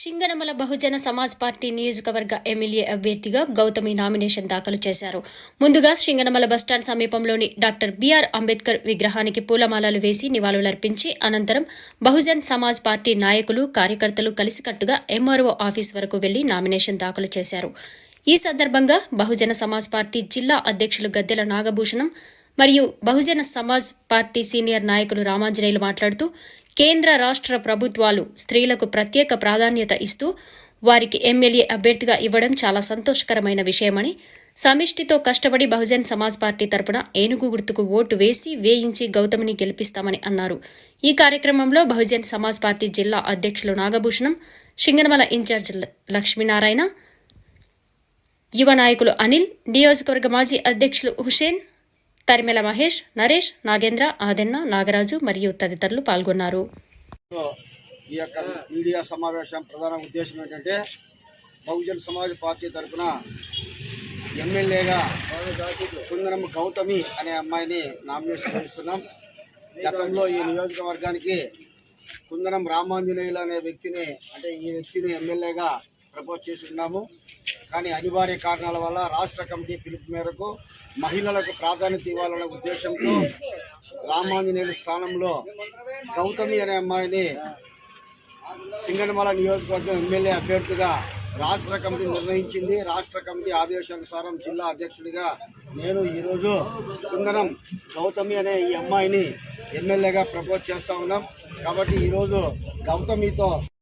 Singanamala Bahujan Samaj party నియోజకవర్గ MLA అభ్యర్థిగా Gautami nomination దాఖలు చేశారు. ముందుగా సింగనమల బస్టాండ్ సమీపంలోని డాక్టర్ బిఆర్ అంబేద్కర్ విగ్రహానికి పూలమాలలు వేసి నివాళులర్పించి అనంతరం బహుజన్ సమాజ్ పార్టీ నాయకులు కార్యకర్తలు కలిసికట్టుగా ఎంఆర్ఓ ఆఫీస్ వరకు వెళ్ళి నామినేషన్ దాఖలు చేశారు. ఈ సందర్భంగా బహుజన సమాజ్ పార్టీ జిల్లా అధ్యక్షులు గద్దెల నాగభూషణం మరియు బహుజన సమాజ్ పార్టీ సీనియర్ నాయకులు రామాంజనేయులు మాట్లాడుతూ కేంద్ర రాష్ట్ర ప్రభుత్వాలు స్త్రీలకు ప్రత్యేక ప్రాధాన్యత ఇస్తూ వారికి ఎమ్మెల్యే అభ్యర్థిగా ఇవ్వడం చాలా సంతోషకరమైన విషయమని సమిష్టితో కష్టపడి బహుజన్ సమాజ్ పార్టీ తరపున ఏనుగు గుర్తుకు ఓటు వేసి వేయించి గౌతమిని గెలిపిస్తామని అన్నారు. ఈ కార్యక్రమంలో బహుజన్ సమాజ్ పార్టీ జిల్లా అధ్యక్షులు నాగభూషణం సింగనమల ఇన్ఛార్జ్ ల- లక్ష్మీనారాయణ యువ నాయకులు అనిల్ నియోజకవర్గ మాజీ అధ్యక్షులు హుసేన్ తరిమెల మహేష్ నరేష్ నాగేంద్ర ఆదెన్న నాగరాజు మరియు తదితరులు పాల్గొన్నారు. సో ఈ యొక్క మీడియా సమావేశం ప్రధాన ఉద్దేశం ఏంటంటే బహుజన్ సమాజ్ పార్టీ తరఫున ఎమ్మెల్యేగా కుందనం గౌతమి అనే అమ్మాయిని నామినేషన్ చేస్తున్నాం గతంలో ఈ నియోజకవర్గానికి కుందనం రామాంజనేయులు అనే వ్యక్తిని అంటే ఈ వ్యక్తిని ఎమ్మెల్యేగా ప్రపోజ్ ఉన్నాము. కానీ అనివార్య కారణాల వల్ల రాష్ట్ర కమిటీ పిలుపు మేరకు మహిళలకు ప్రాధాన్యత ఇవ్వాలనే ఉద్దేశంతో రామాంజనేయుల స్థానంలో గౌతమి అనే అమ్మాయిని సింగనమల నియోజకవర్గం ఎమ్మెల్యే అభ్యర్థిగా రాష్ట్ర కమిటీ నిర్ణయించింది. రాష్ట్ర కమిటీ ఆదేశానుసారం జిల్లా అధ్యక్షుడిగా నేను ఈరోజు కుందనం గౌతమి అనే ఈ అమ్మాయిని ఎమ్మెల్యేగా ప్రపోజ్ చేస్తా ఉన్నాం. కాబట్టి ఈరోజు గౌతమితో